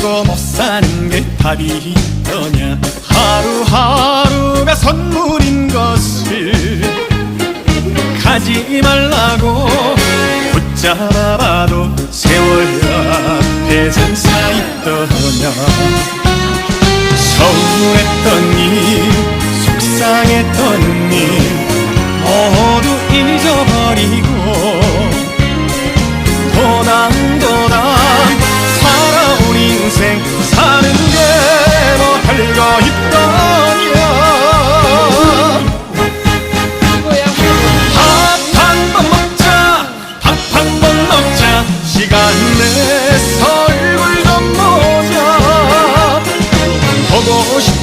가지고 못 사는 게 답이더냐? 하루하루가 선물인 것을 가지 말라고 붙잡아봐도 세월 앞에 잔사 있더냐? 서운했던 일 속상했던 일 시간 내서 얼굴 좀 보자. 보고 싶